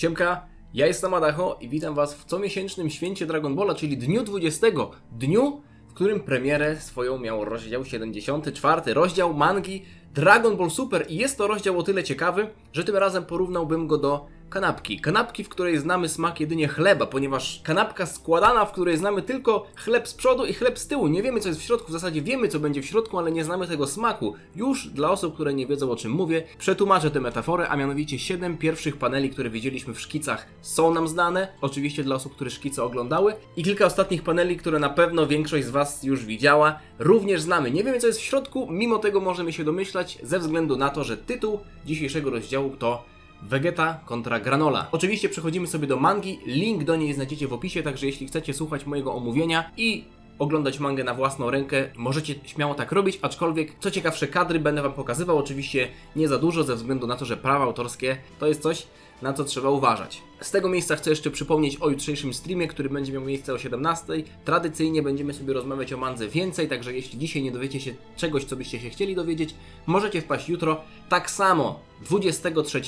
Siemka, ja jestem Adacho i witam Was w comiesięcznym święcie Dragon Balla, czyli dniu 20, dniu, w którym premierę swoją miał rozdział 74, rozdział mangi Dragon Ball Super. I jest to rozdział o tyle ciekawy, że tym razem porównałbym go do kanapki. Kanapki, w której znamy smak jedynie chleba, ponieważ kanapka składana, w której znamy tylko chleb z przodu i chleb z tyłu. Nie wiemy, co jest w środku, w zasadzie wiemy, co będzie w środku, ale nie znamy tego smaku. Już dla osób, które nie wiedzą, o czym mówię, przetłumaczę tę metaforę, a mianowicie 7 pierwszych paneli, które widzieliśmy w szkicach, są nam znane. Oczywiście dla osób, które szkice oglądały. I kilka ostatnich paneli, które na pewno większość z Was już widziała, również znamy. Nie wiemy, co jest w środku, mimo tego możemy się domyślać, ze względu na to, że tytuł dzisiejszego rozdziału to Vegeta kontra Granola. Oczywiście przechodzimy sobie do mangi, link do niej znajdziecie w opisie, także jeśli chcecie słuchać mojego omówienia i oglądać mangę na własną rękę, możecie śmiało tak robić, aczkolwiek co ciekawsze kadry będę Wam pokazywał, oczywiście nie za dużo, ze względu na to, że prawa autorskie to jest coś, na co trzeba uważać. Z tego miejsca chcę jeszcze przypomnieć o jutrzejszym streamie, który będzie miał miejsce o 17. Tradycyjnie będziemy sobie rozmawiać o mandze więcej, także jeśli dzisiaj nie dowiecie się czegoś, co byście się chcieli dowiedzieć, możecie wpaść jutro. Tak samo 23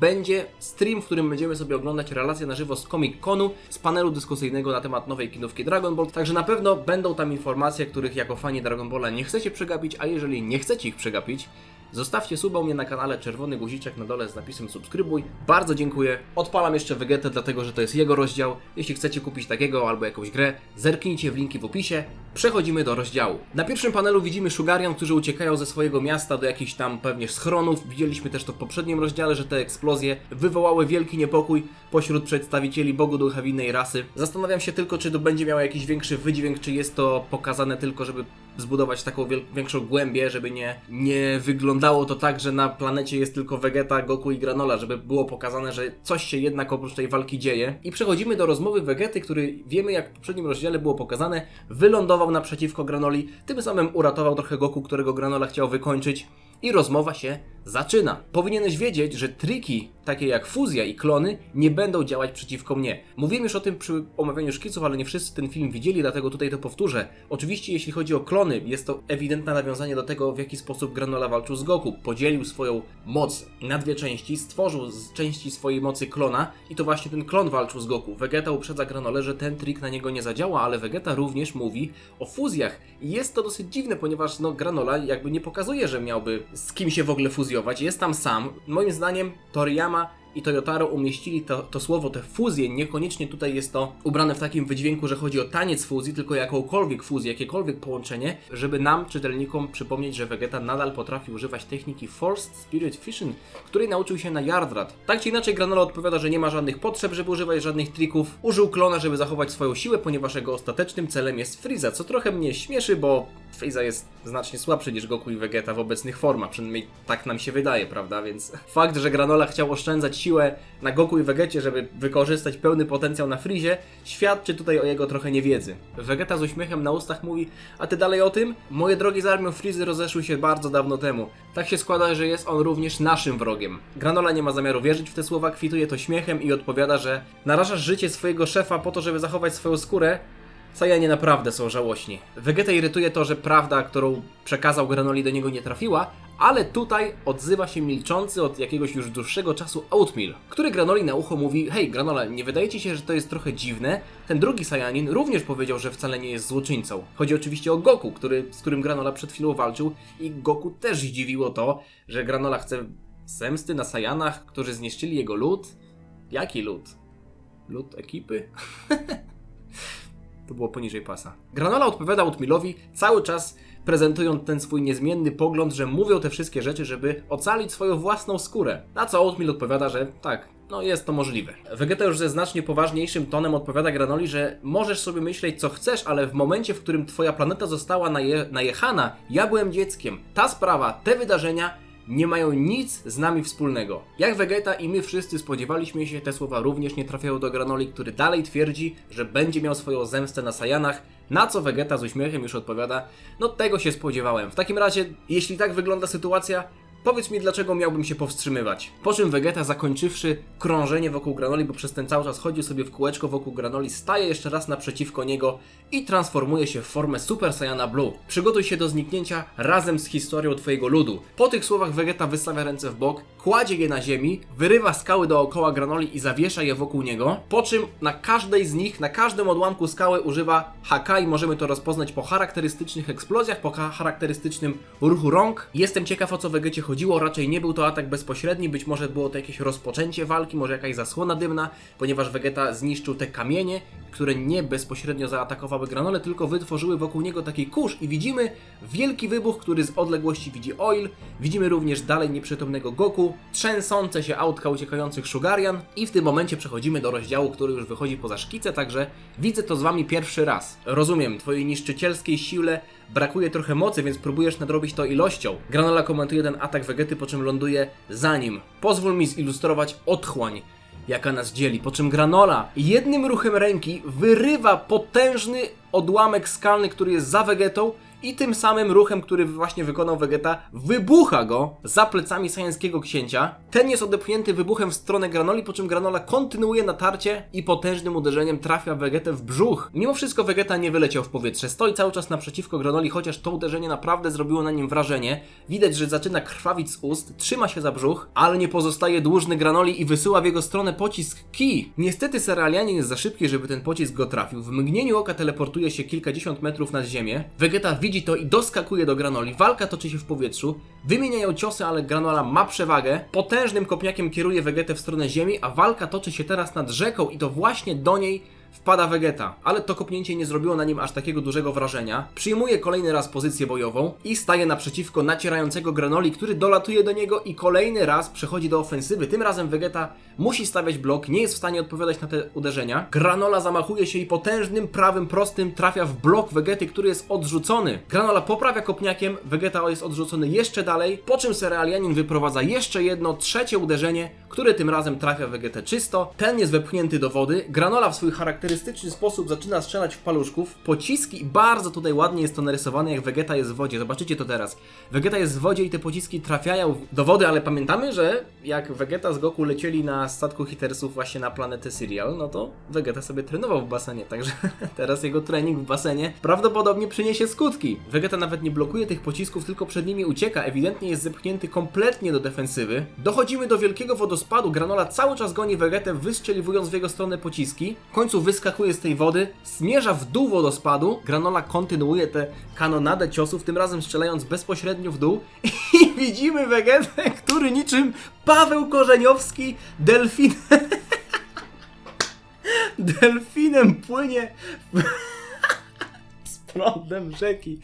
będzie stream, w którym będziemy sobie oglądać relacje na żywo z Comic Conu, z panelu dyskusyjnego na temat nowej kinówki Dragon Ball. Także na pewno będą tam informacje, których jako fani Dragon Balla nie chcecie przegapić, a jeżeli nie chcecie ich przegapić, Zostawcie suba u mnie na kanale, czerwony guziczek na dole z napisem subskrybuj. Bardzo dziękuję. Odpalam jeszcze Vegetę, dlatego że to jest jego rozdział. Jeśli chcecie kupić takiego albo jakąś grę, zerknijcie w linki w opisie. Przechodzimy do rozdziału. Na pierwszym panelu widzimy Shugarian, którzy uciekają ze swojego miasta do jakichś tam pewnie schronów. Widzieliśmy też to w poprzednim rozdziale, że te eksplozje wywołały wielki niepokój pośród przedstawicieli Bogu Ducha winnej rasy. Zastanawiam się tylko, czy to będzie miało jakiś większy wydźwięk, czy jest to pokazane tylko, żeby zbudować taką większą głębię, żeby nie, nie wyglądało to tak, że na planecie jest tylko Vegeta, Goku i Granola, żeby było pokazane, że coś się jednak oprócz tej walki dzieje. I przechodzimy do rozmowy Vegety, który wiemy jak w poprzednim rozdziale było pokazane, wylądował naprzeciwko Granoli, tym samym uratował trochę Goku, którego Granola chciał wykończyć. I rozmowa się zaczyna. Powinieneś wiedzieć, że triki, takie jak fuzja i klony, nie będą działać przeciwko mnie. Mówiłem już o tym przy omawianiu szkiców, ale nie wszyscy ten film widzieli, dlatego tutaj to powtórzę. Oczywiście, jeśli chodzi o klony, jest to ewidentne nawiązanie do tego, w jaki sposób Granola walczył z Goku. Podzielił swoją moc na dwie części, stworzył z części swojej mocy klona i to właśnie ten klon walczył z Goku. Vegeta uprzedza Granolę, że ten trik na niego nie zadziała, ale Vegeta również mówi o fuzjach. I jest to dosyć dziwne, ponieważ no, Granola jakby nie pokazuje, że miałby z kim się w ogóle fuzjować. Jest tam sam. Moim zdaniem Toriyama i Toyotaro umieścili to, to słowo, tę fuzję. Niekoniecznie tutaj jest to ubrane w takim wydźwięku, że chodzi o taniec fuzji, tylko jakąkolwiek fuzję, jakiekolwiek połączenie, żeby nam, czytelnikom, przypomnieć, że Vegeta nadal potrafi używać techniki Forced Spirit Fission, której nauczył się na Yardrat. Tak czy inaczej, Granola odpowiada, że nie ma żadnych potrzeb, żeby używać żadnych trików. Użył klona, żeby zachować swoją siłę, ponieważ jego ostatecznym celem jest Frieza, co trochę mnie śmieszy, bo Frieza jest znacznie słabszy niż Goku i Vegeta w obecnych formach, przynajmniej tak nam się wydaje, prawda? Więc fakt, że Granola chciał oszczędzać siłę na Goku i Vegecie, żeby wykorzystać pełny potencjał na Frizie, świadczy tutaj o jego trochę niewiedzy. Vegeta z uśmiechem na ustach mówi, a ty dalej o tym? Moje drogi z armią Frizy rozeszły się bardzo dawno temu. Tak się składa, że jest on również naszym wrogiem. Granola nie ma zamiaru wierzyć w te słowa, kwituje to śmiechem i odpowiada, że narażasz życie swojego szefa po to, żeby zachować swoją skórę, Sajanie naprawdę są żałośni. Vegeta irytuje to, że prawda, którą przekazał Granoli do niego nie trafiła, ale tutaj odzywa się milczący od jakiegoś już dłuższego czasu Oatmeal, który Granoli na ucho mówi Hej Granola, nie wydaje ci się, że to jest trochę dziwne? Ten drugi Sajanin również powiedział, że wcale nie jest złoczyńcą. Chodzi oczywiście o Goku, który, z którym Granola przed chwilą walczył i Goku też zdziwiło to, że Granola chce zemsty na Sajanach, którzy zniszczyli jego lud. Jaki lud? Lud ekipy? To było poniżej pasa. Granola odpowiada Utmilowi cały czas prezentując ten swój niezmienny pogląd, że mówią te wszystkie rzeczy, żeby ocalić swoją własną skórę. Na co Oatmeal odpowiada, że tak, no jest to możliwe. Vegeta już ze znacznie poważniejszym tonem odpowiada Granoli, że możesz sobie myśleć co chcesz, ale w momencie, w którym twoja planeta została naje najechana, ja byłem dzieckiem. Ta sprawa, te wydarzenia nie mają nic z nami wspólnego. Jak Vegeta i my wszyscy spodziewaliśmy się, te słowa również nie trafiają do Granoli, który dalej twierdzi, że będzie miał swoją zemstę na Sajanach, na co Vegeta z uśmiechem już odpowiada, no tego się spodziewałem. W takim razie, jeśli tak wygląda sytuacja, Powiedz mi, dlaczego miałbym się powstrzymywać. Po czym Vegeta, zakończywszy krążenie wokół Granoli, bo przez ten cały czas chodził sobie w kółeczko wokół Granoli, staje jeszcze raz naprzeciwko niego i transformuje się w formę Super Saiyana Blue. Przygotuj się do zniknięcia razem z historią twojego ludu. Po tych słowach Vegeta wystawia ręce w bok, kładzie je na ziemi, wyrywa skały dookoła Granoli i zawiesza je wokół niego, po czym na każdej z nich, na każdym odłamku skały używa haka i możemy to rozpoznać po charakterystycznych eksplozjach, po cha- charakterystycznym ruchu rąk. Jestem ciekaw o co Vegecie chodziło, raczej nie był to atak bezpośredni, być może było to jakieś rozpoczęcie walki, może jakaś zasłona dymna, ponieważ Vegeta zniszczył te kamienie, które nie bezpośrednio zaatakowały Granole, tylko wytworzyły wokół niego taki kurz i widzimy wielki wybuch, który z odległości widzi Oil, widzimy również dalej nieprzytomnego Goku, trzęsące się autka uciekających Shugarian i w tym momencie przechodzimy do rozdziału, który już wychodzi poza szkicę, także widzę to z wami pierwszy raz. Rozumiem, twojej niszczycielskiej siłę brakuje trochę mocy, więc próbujesz nadrobić to ilością. Granola komentuje ten atak Vegety, po czym ląduje za nim. Pozwól mi zilustrować otchłań jaka nas dzieli, po czym Granola jednym ruchem ręki wyrywa potężny odłamek skalny, który jest za Vegetą i tym samym ruchem, który właśnie wykonał Vegeta, wybucha go za plecami sajańskiego księcia. Ten jest odepchnięty wybuchem w stronę Granoli, po czym Granola kontynuuje natarcie i potężnym uderzeniem trafia Vegetę w brzuch. Mimo wszystko Vegeta nie wyleciał w powietrze, stoi cały czas naprzeciwko Granoli, chociaż to uderzenie naprawdę zrobiło na nim wrażenie. Widać, że zaczyna krwawić z ust, trzyma się za brzuch, ale nie pozostaje dłużny Granoli i wysyła w jego stronę pocisk Ki. Niestety Seralianin jest za szybki, żeby ten pocisk go trafił. W mgnieniu oka teleportuje się kilkadziesiąt metrów nad ziemię. Vegeta widzi to i doskakuje do Granoli. Walka toczy się w powietrzu. Wymieniają ciosy, ale Granola ma przewagę. Potężnym kopniakiem kieruje Vegetę w stronę ziemi, a walka toczy się teraz nad rzeką i to właśnie do niej wpada Vegeta, ale to kopnięcie nie zrobiło na nim aż takiego dużego wrażenia. Przyjmuje kolejny raz pozycję bojową i staje naprzeciwko nacierającego Granoli, który dolatuje do niego i kolejny raz przechodzi do ofensywy. Tym razem Vegeta musi stawiać blok, nie jest w stanie odpowiadać na te uderzenia. Granola zamachuje się i potężnym prawym prostym trafia w blok Vegety, który jest odrzucony. Granola poprawia kopniakiem, Vegeta jest odrzucony jeszcze dalej, po czym Cerealianin wyprowadza jeszcze jedno, trzecie uderzenie, które tym razem trafia Vegetę czysto. Ten jest wepchnięty do wody. Granola w swój charakterystyczny sposób zaczyna strzelać w paluszków. Pociski bardzo tutaj ładnie jest to narysowane, jak Vegeta jest w wodzie. Zobaczycie to teraz. Vegeta jest w wodzie i te pociski trafiają do wody, ale pamiętamy, że jak Vegeta z Goku lecieli na statku Hitersów właśnie na planetę Serial, no to Vegeta sobie trenował w basenie, także teraz jego trening w basenie prawdopodobnie przyniesie skutki. Vegeta nawet nie blokuje tych pocisków, tylko przed nimi ucieka, ewidentnie jest zepchnięty kompletnie do defensywy. Dochodzimy do wielkiego wodospadu, Granola cały czas goni Vegetę, wystrzeliwując w jego stronę pociski. W końcu wyskakuje z tej wody, zmierza w dół wodospadu. Granola kontynuuje tę kanonadę ciosów, tym razem strzelając bezpośrednio w dół. I widzimy Vegetę, który niczym Paweł Korzeniowski delfin... delfinem płynie z prądem rzeki.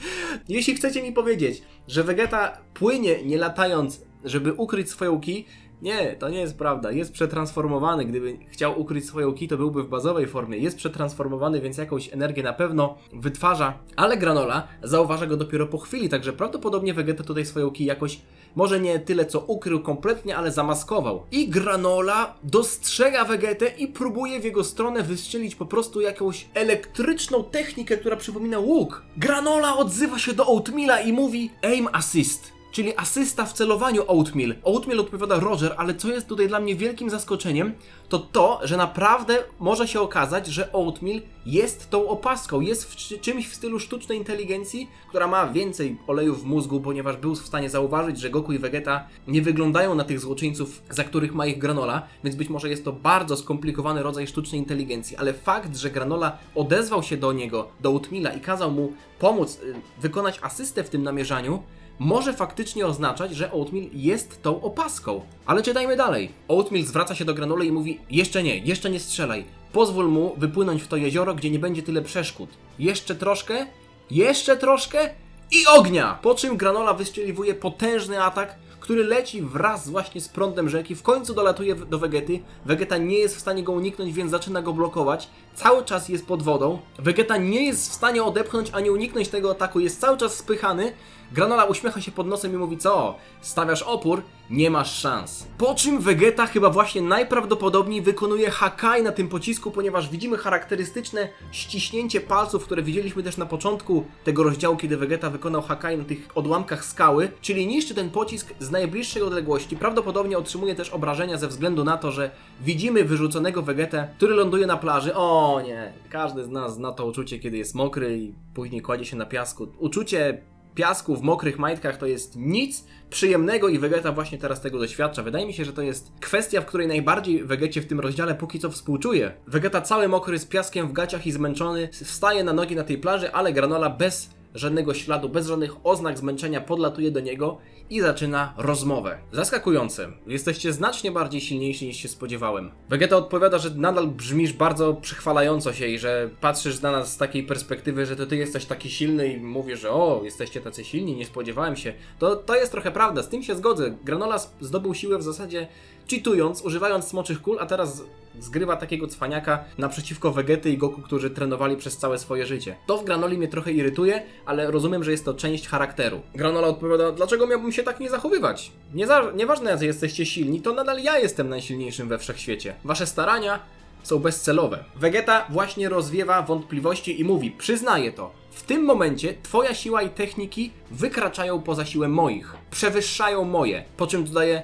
Jeśli chcecie mi powiedzieć, że Vegeta płynie nie latając, żeby ukryć swoją ki, nie, to nie jest prawda. Jest przetransformowany. Gdyby chciał ukryć swoją ki, to byłby w bazowej formie. Jest przetransformowany, więc jakąś energię na pewno wytwarza, ale Granola zauważa go dopiero po chwili, także prawdopodobnie Vegeta tutaj swoją ki jakoś, może nie tyle co ukrył kompletnie, ale zamaskował. I Granola dostrzega Vegetę i próbuje w jego stronę wystrzelić po prostu jakąś elektryczną technikę, która przypomina łuk. Granola odzywa się do Oatmeala i mówi aim assist czyli asysta w celowaniu Oatmeal. Oatmeal odpowiada Roger, ale co jest tutaj dla mnie wielkim zaskoczeniem, to to, że naprawdę może się okazać, że Oatmeal jest tą opaską, jest w czy- czymś w stylu sztucznej inteligencji, która ma więcej oleju w mózgu, ponieważ był w stanie zauważyć, że Goku i Vegeta nie wyglądają na tych złoczyńców, za których ma ich Granola, więc być może jest to bardzo skomplikowany rodzaj sztucznej inteligencji, ale fakt, że Granola odezwał się do niego, do Oatmeala i kazał mu pomóc y, wykonać asystę w tym namierzaniu, może faktycznie oznaczać, że Oatmeal jest tą opaską. Ale czytajmy dalej. Oatmeal zwraca się do Granule i mówi: Jeszcze nie, jeszcze nie strzelaj. Pozwól mu wypłynąć w to jezioro, gdzie nie będzie tyle przeszkód. Jeszcze troszkę, jeszcze troszkę i ognia! Po czym Granola wystrzeliwuje potężny atak, który leci wraz właśnie z prądem rzeki, w końcu dolatuje do Vegety. Vegeta nie jest w stanie go uniknąć, więc zaczyna go blokować. Cały czas jest pod wodą. Vegeta nie jest w stanie odepchnąć ani uniknąć tego ataku, jest cały czas spychany. Granola uśmiecha się pod nosem i mówi co? Stawiasz opór? Nie masz szans. Po czym Vegeta chyba właśnie najprawdopodobniej wykonuje Hakai na tym pocisku, ponieważ widzimy charakterystyczne ściśnięcie palców, które widzieliśmy też na początku tego rozdziału, kiedy Vegeta wykonał Hakai na tych odłamkach skały, czyli niszczy ten pocisk z najbliższej odległości. Prawdopodobnie otrzymuje też obrażenia ze względu na to, że widzimy wyrzuconego Vegetę, który ląduje na plaży. O nie, każdy z nas zna to uczucie, kiedy jest mokry i później kładzie się na piasku. Uczucie piasku w mokrych majtkach to jest nic przyjemnego i Vegeta właśnie teraz tego doświadcza. Wydaje mi się, że to jest kwestia, w której najbardziej Vegecie w tym rozdziale póki co współczuje. Vegeta cały mokry z piaskiem w gaciach i zmęczony wstaje na nogi na tej plaży, ale Granola bez żadnego śladu, bez żadnych oznak zmęczenia podlatuje do niego i zaczyna rozmowę. Zaskakujące. Jesteście znacznie bardziej silniejsi niż się spodziewałem. Vegeta odpowiada, że nadal brzmisz bardzo przychwalająco się i że patrzysz na nas z takiej perspektywy, że to ty jesteś taki silny i mówisz, że o, jesteście tacy silni, nie spodziewałem się. To, to jest trochę prawda, z tym się zgodzę. Granola zdobył siłę w zasadzie cheatując, używając smoczych kul, a teraz zgrywa takiego cwaniaka naprzeciwko Vegety i Goku, którzy trenowali przez całe swoje życie. To w Granoli mnie trochę irytuje, ale rozumiem, że jest to część charakteru. Granola odpowiada, dlaczego miałbym się tak nie zachowywać? Nie za, nieważne, jacy jesteście silni, to nadal ja jestem najsilniejszym we wszechświecie. Wasze starania są bezcelowe. Vegeta właśnie rozwiewa wątpliwości i mówi: Przyznaję to. W tym momencie twoja siła i techniki wykraczają poza siłę moich, przewyższają moje. Po czym dodaje: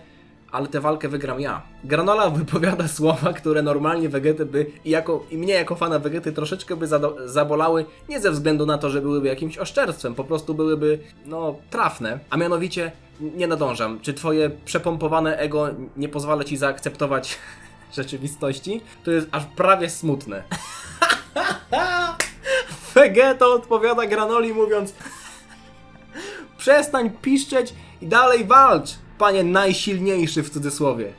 Ale tę walkę wygram ja. Granola wypowiada słowa, które normalnie Vegetę by i, jako, i mnie jako fana Vegety troszeczkę by zabolały, nie ze względu na to, że byłyby jakimś oszczerstwem, po prostu byłyby, no, trafne. A mianowicie, nie nadążam. Czy twoje przepompowane ego nie pozwala ci zaakceptować rzeczywistości, to jest aż prawie smutne. Vegeta odpowiada Granoli mówiąc Przestań piszczeć i dalej walcz, panie najsilniejszy w cudzysłowie.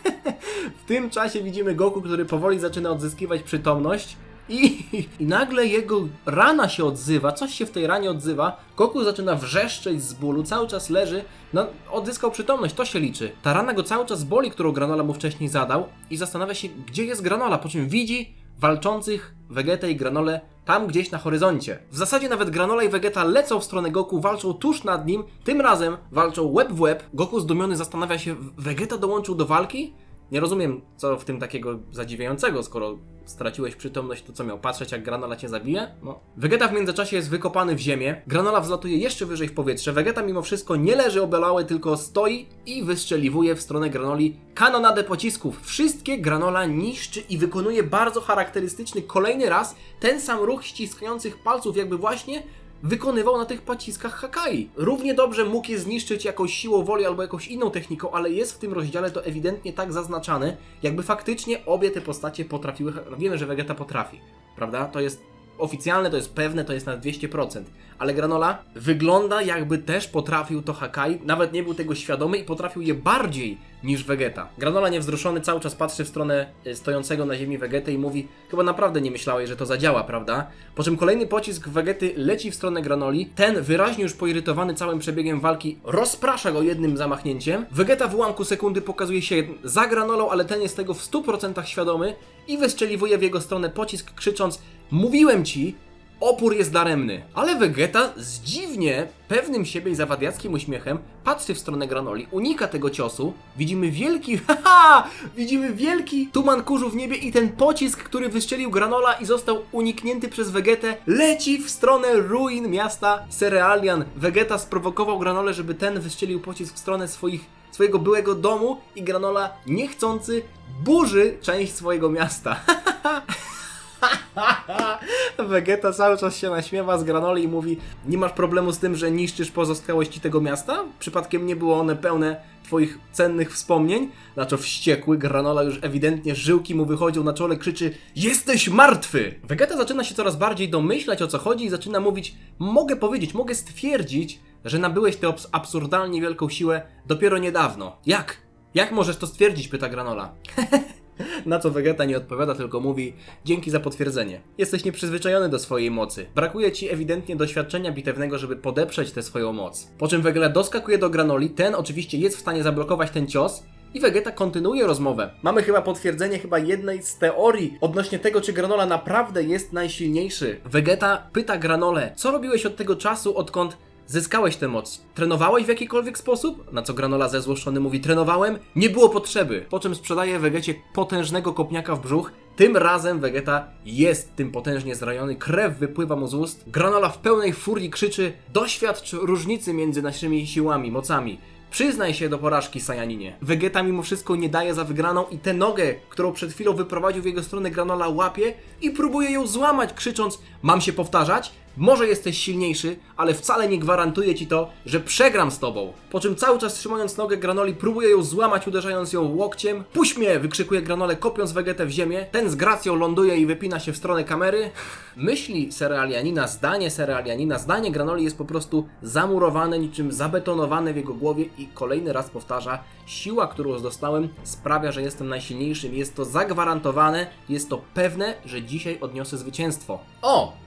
w tym czasie widzimy Goku, który powoli zaczyna odzyskiwać przytomność i, i nagle jego rana się odzywa, coś się w tej ranie odzywa. Goku zaczyna wrzeszczeć z bólu, cały czas leży, no odzyskał przytomność, to się liczy. Ta rana go cały czas boli, którą Granola mu wcześniej zadał i zastanawia się, gdzie jest Granola, po czym widzi walczących Vegetę i Granolę tam gdzieś na horyzoncie. W zasadzie nawet Granola i Vegeta lecą w stronę Goku, walczą tuż nad nim, tym razem walczą łeb w łeb. Goku zdumiony zastanawia się, Vegeta dołączył do walki? Nie rozumiem, co w tym takiego zadziwiającego, skoro straciłeś przytomność, to co miał patrzeć, jak Granola cię zabije? No. Vegeta w międzyczasie jest wykopany w ziemię, Granola wzlatuje jeszcze wyżej w powietrze, Vegeta mimo wszystko nie leży obelały, tylko stoi i wystrzeliwuje w stronę Granoli kanonadę pocisków. Wszystkie Granola niszczy i wykonuje bardzo charakterystyczny kolejny raz ten sam ruch ściskających palców, jakby właśnie wykonywał na tych pociskach Hakai. Równie dobrze mógł je zniszczyć jakąś siłą woli albo jakąś inną techniką, ale jest w tym rozdziale to ewidentnie tak zaznaczane, jakby faktycznie obie te postacie potrafiły. No wiemy, że Vegeta potrafi, prawda? To jest oficjalne, to jest pewne, to jest na 200%. Ale Granola wygląda jakby też potrafił to Hakai, nawet nie był tego świadomy i potrafił je bardziej niż Vegeta. Granola niewzruszony cały czas patrzy w stronę y, stojącego na ziemi Vegety i mówi chyba naprawdę nie myślałeś, że to zadziała, prawda? Po czym kolejny pocisk Vegety leci w stronę Granoli. Ten, wyraźnie już poirytowany całym przebiegiem walki, rozprasza go jednym zamachnięciem. Vegeta w ułamku sekundy pokazuje się za Granolą, ale ten jest tego w 100% świadomy i wystrzeliwuje w jego stronę pocisk krzycząc Mówiłem ci, opór jest daremny. Ale Vegeta z dziwnie pewnym siebie i zawadiackim uśmiechem patrzy w stronę Granoli, unika tego ciosu. Widzimy wielki, haha, widzimy wielki tuman kurzu w niebie i ten pocisk, który wystrzelił Granola i został uniknięty przez Vegetę, leci w stronę ruin miasta Cerealian. Vegeta sprowokował Granolę, żeby ten wystrzelił pocisk w stronę swoich swojego byłego domu i Granola niechcący burzy część swojego miasta. Vegeta cały czas się naśmiewa z Granoli i mówi Nie masz problemu z tym, że niszczysz pozostałości tego miasta? Przypadkiem nie było one pełne twoich cennych wspomnień? Na co wściekły Granola już ewidentnie żyłki mu wychodził na czole, krzyczy Jesteś martwy! Vegeta zaczyna się coraz bardziej domyślać o co chodzi i zaczyna mówić Mogę powiedzieć, mogę stwierdzić, że nabyłeś tę abs- absurdalnie wielką siłę dopiero niedawno. Jak? Jak możesz to stwierdzić? pyta Granola. Na co Vegeta nie odpowiada, tylko mówi: Dzięki za potwierdzenie. Jesteś nieprzyzwyczajony do swojej mocy. Brakuje ci ewidentnie doświadczenia bitewnego, żeby podeprzeć tę swoją moc. Po czym Vegeta doskakuje do Granoli, ten oczywiście jest w stanie zablokować ten cios. I Vegeta kontynuuje rozmowę. Mamy chyba potwierdzenie chyba jednej z teorii odnośnie tego, czy Granola naprawdę jest najsilniejszy. Vegeta pyta Granolę, co robiłeś od tego czasu, odkąd zyskałeś tę moc. Trenowałeś w jakikolwiek sposób? Na co Granola zezłoszczony mówi, trenowałem? Nie było potrzeby. Po czym sprzedaje Wegecie potężnego kopniaka w brzuch. Tym razem Vegeta jest tym potężnie zrajony, krew wypływa mu z ust. Granola w pełnej furii krzyczy, doświadcz różnicy między naszymi siłami, mocami. Przyznaj się do porażki, Sajaninie. Vegeta mimo wszystko nie daje za wygraną i tę nogę, którą przed chwilą wyprowadził w jego stronę Granola łapie i próbuje ją złamać, krzycząc Mam się powtarzać? Może jesteś silniejszy, ale wcale nie gwarantuje ci to, że przegram z tobą. Po czym cały czas trzymając nogę Granoli próbuje ją złamać, uderzając ją łokciem. Puść mnie! wykrzykuje Granole, kopiąc Vegetę w ziemię. Ten z gracją ląduje i wypina się w stronę kamery. Myśli Serealianina, zdanie Serealianina, zdanie Granoli jest po prostu zamurowane, niczym zabetonowane w jego głowie i kolejny raz powtarza siła, którą dostałem sprawia, że jestem najsilniejszym. Jest to zagwarantowane, jest to pewne, że dzisiaj odniosę zwycięstwo. O!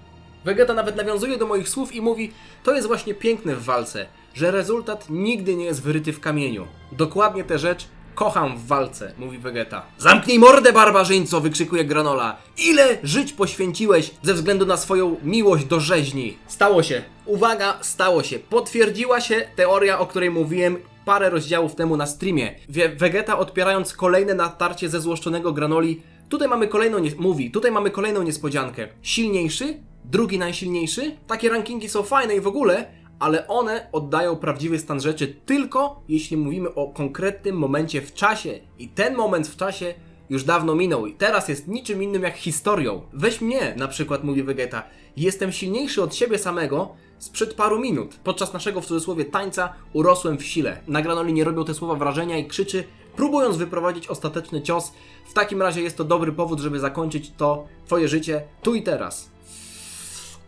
Vegeta nawet nawiązuje do moich słów i mówi: To jest właśnie piękne w walce, że rezultat nigdy nie jest wyryty w kamieniu. Dokładnie tę rzecz kocham w walce, mówi Vegeta. Zamknij mordę, barbarzyńco! wykrzykuje Granola. Ile żyć poświęciłeś ze względu na swoją miłość do rzeźni? Stało się. Uwaga, stało się. Potwierdziła się teoria, o której mówiłem parę rozdziałów temu na streamie. Vegeta odpierając kolejne natarcie ze złoszczonego Granoli. Tutaj mamy kolejną, nie- mówi, tutaj mamy kolejną niespodziankę. Silniejszy, drugi najsilniejszy. Takie rankingi są fajne i w ogóle, ale one oddają prawdziwy stan rzeczy tylko jeśli mówimy o konkretnym momencie w czasie. I ten moment w czasie już dawno minął i teraz jest niczym innym jak historią. Weź mnie, na przykład mówi Vegeta. Jestem silniejszy od siebie samego sprzed paru minut. Podczas naszego w cudzysłowie tańca urosłem w sile. Na Granoli nie robią te słowa wrażenia i krzyczy, próbując wyprowadzić ostateczny cios. W takim razie jest to dobry powód, żeby zakończyć to twoje życie tu i teraz.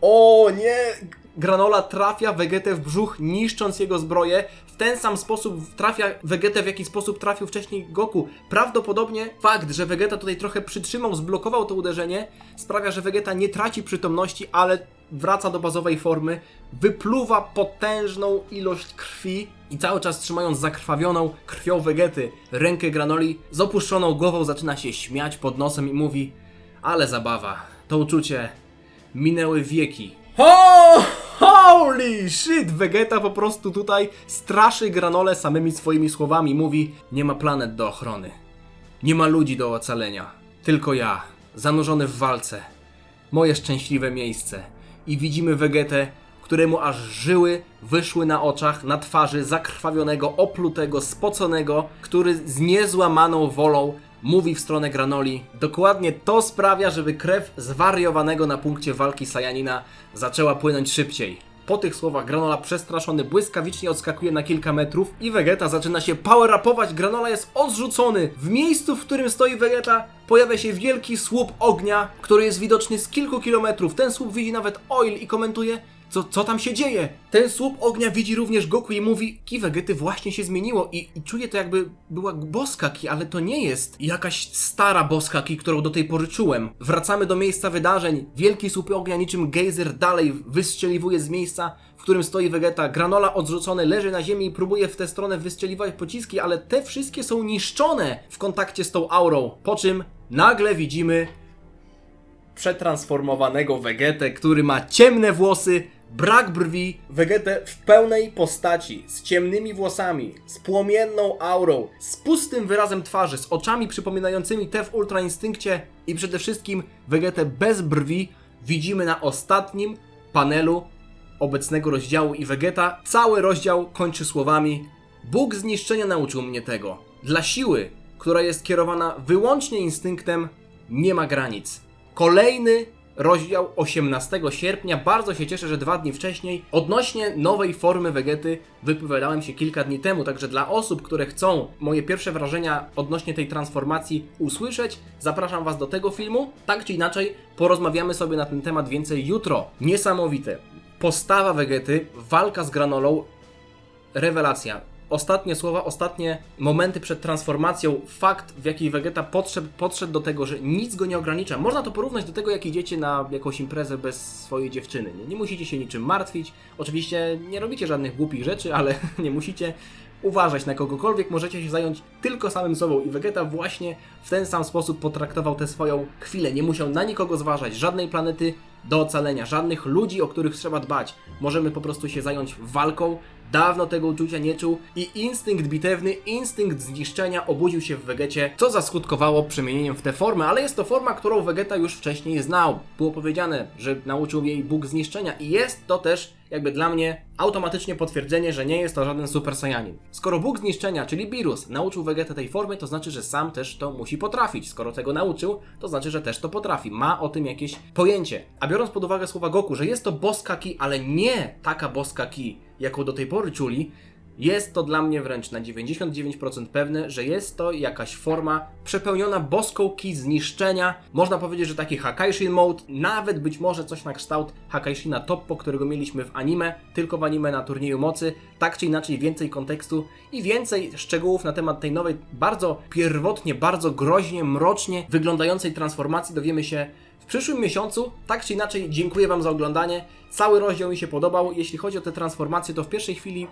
O nie! Granola trafia Vegetę w brzuch, niszcząc jego zbroję. W ten sam sposób trafia Vegetę, w jaki sposób trafił wcześniej Goku. Prawdopodobnie fakt, że Vegeta tutaj trochę przytrzymał, zblokował to uderzenie, sprawia, że Vegeta nie traci przytomności, ale wraca do bazowej formy, wypluwa potężną ilość krwi i cały czas trzymając zakrwawioną krwią Vegety rękę Granoli, z opuszczoną głową zaczyna się śmiać pod nosem i mówi ale zabawa, to uczucie minęły wieki. Ho! Holy shit! Vegeta po prostu tutaj straszy Granole samymi swoimi słowami. Mówi, nie ma planet do ochrony. Nie ma ludzi do ocalenia. Tylko ja, zanurzony w walce. Moje szczęśliwe miejsce. I widzimy Vegetę, któremu aż żyły wyszły na oczach, na twarzy zakrwawionego, oplutego, spoconego, który z niezłamaną wolą mówi w stronę Granoli. Dokładnie to sprawia, żeby krew zwariowanego na punkcie walki Sajanina zaczęła płynąć szybciej. Po tych słowach Granola przestraszony błyskawicznie odskakuje na kilka metrów i Vegeta zaczyna się power-upować. Granola jest odrzucony. W miejscu, w którym stoi Vegeta pojawia się wielki słup ognia, który jest widoczny z kilku kilometrów. Ten słup widzi nawet Oil i komentuje co, co tam się dzieje? Ten słup ognia widzi również Goku i mówi Ki Vegety właśnie się zmieniło i, i czuje to jakby była boska Ki, ale to nie jest jakaś stara boska Ki, którą do tej pory czułem. Wracamy do miejsca wydarzeń. Wielki słup ognia niczym gejzer dalej wystrzeliwuje z miejsca, w którym stoi Vegeta. Granola odrzucony leży na ziemi i próbuje w tę stronę wystrzeliwać pociski, ale te wszystkie są niszczone w kontakcie z tą aurą. Po czym nagle widzimy przetransformowanego Vegetę, który ma ciemne włosy, brak brwi, Vegetę w pełnej postaci, z ciemnymi włosami, z płomienną aurą, z pustym wyrazem twarzy, z oczami przypominającymi te w Ultra Instynkcie i przede wszystkim Vegetę bez brwi widzimy na ostatnim panelu obecnego rozdziału i Vegeta cały rozdział kończy słowami Bóg zniszczenia nauczył mnie tego. Dla siły, która jest kierowana wyłącznie instynktem, nie ma granic. Kolejny rozdział 18 sierpnia. Bardzo się cieszę, że dwa dni wcześniej odnośnie nowej formy Vegety wypowiadałem się kilka dni temu. Także dla osób, które chcą moje pierwsze wrażenia odnośnie tej transformacji usłyszeć, zapraszam Was do tego filmu. Tak czy inaczej, porozmawiamy sobie na ten temat więcej jutro. Niesamowite. Postawa Vegety, walka z granolą, rewelacja. Ostatnie słowa, ostatnie momenty przed transformacją, fakt w jaki Vegeta podszedł, podszedł do tego, że nic go nie ogranicza. Można to porównać do tego, jak idziecie na jakąś imprezę bez swojej dziewczyny. Nie, nie musicie się niczym martwić. Oczywiście nie robicie żadnych głupich rzeczy, ale nie musicie. uważać na kogokolwiek, możecie się zająć tylko samym sobą i Vegeta właśnie w ten sam sposób potraktował tę swoją chwilę. Nie musiał na nikogo zważać, żadnej planety do ocalenia, żadnych ludzi, o których trzeba dbać. Możemy po prostu się zająć walką. Dawno tego uczucia nie czuł i instynkt bitewny, instynkt zniszczenia obudził się w Vegecie, co zaskutkowało przemienieniem w tę formę, ale jest to forma, którą Vegeta już wcześniej znał. Było powiedziane, że nauczył jej Bóg zniszczenia i jest to też jakby dla mnie automatycznie potwierdzenie, że nie jest to żaden Super Saiyanin. Skoro Bóg zniszczenia, czyli Beerus, nauczył Vegetę tej formy, to znaczy, że sam też to musi potrafić. Skoro tego nauczył, to znaczy, że też to potrafi. Ma o tym jakieś pojęcie. A biorąc pod uwagę słowa Goku, że jest to boska ki, ale nie taka boska ki, jaką do tej pory czuli, jest to dla mnie wręcz na 99% pewne, że jest to jakaś forma przepełniona boską ki zniszczenia. Można powiedzieć, że taki Hakaishin Mode, nawet być może coś na kształt Hakaishina Toppo, którego mieliśmy w anime, tylko w anime na turnieju mocy. Tak czy inaczej więcej kontekstu i więcej szczegółów na temat tej nowej, bardzo pierwotnie, bardzo groźnie, mrocznie wyglądającej transformacji dowiemy się w przyszłym miesiącu. Tak czy inaczej, dziękuję Wam za oglądanie. Cały rozdział mi się podobał. Jeśli chodzi o te transformacje, to w pierwszej chwili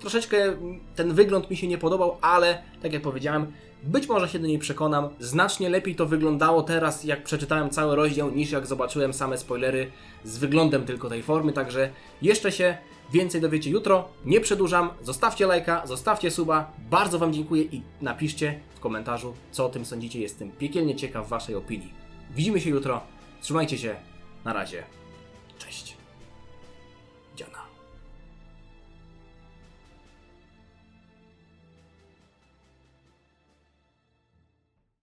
troszeczkę ten wygląd mi się nie podobał, ale tak jak powiedziałem, być może się do niej przekonam. Znacznie lepiej to wyglądało teraz, jak przeczytałem cały rozdział, niż jak zobaczyłem same spoilery z wyglądem tylko tej formy. Także jeszcze się więcej dowiecie jutro. Nie przedłużam. Zostawcie lajka, zostawcie suba. Bardzo Wam dziękuję i napiszcie w komentarzu, co o tym sądzicie. Jestem piekielnie ciekaw Waszej opinii. Widzimy się jutro. Trzymajcie się. Na razie.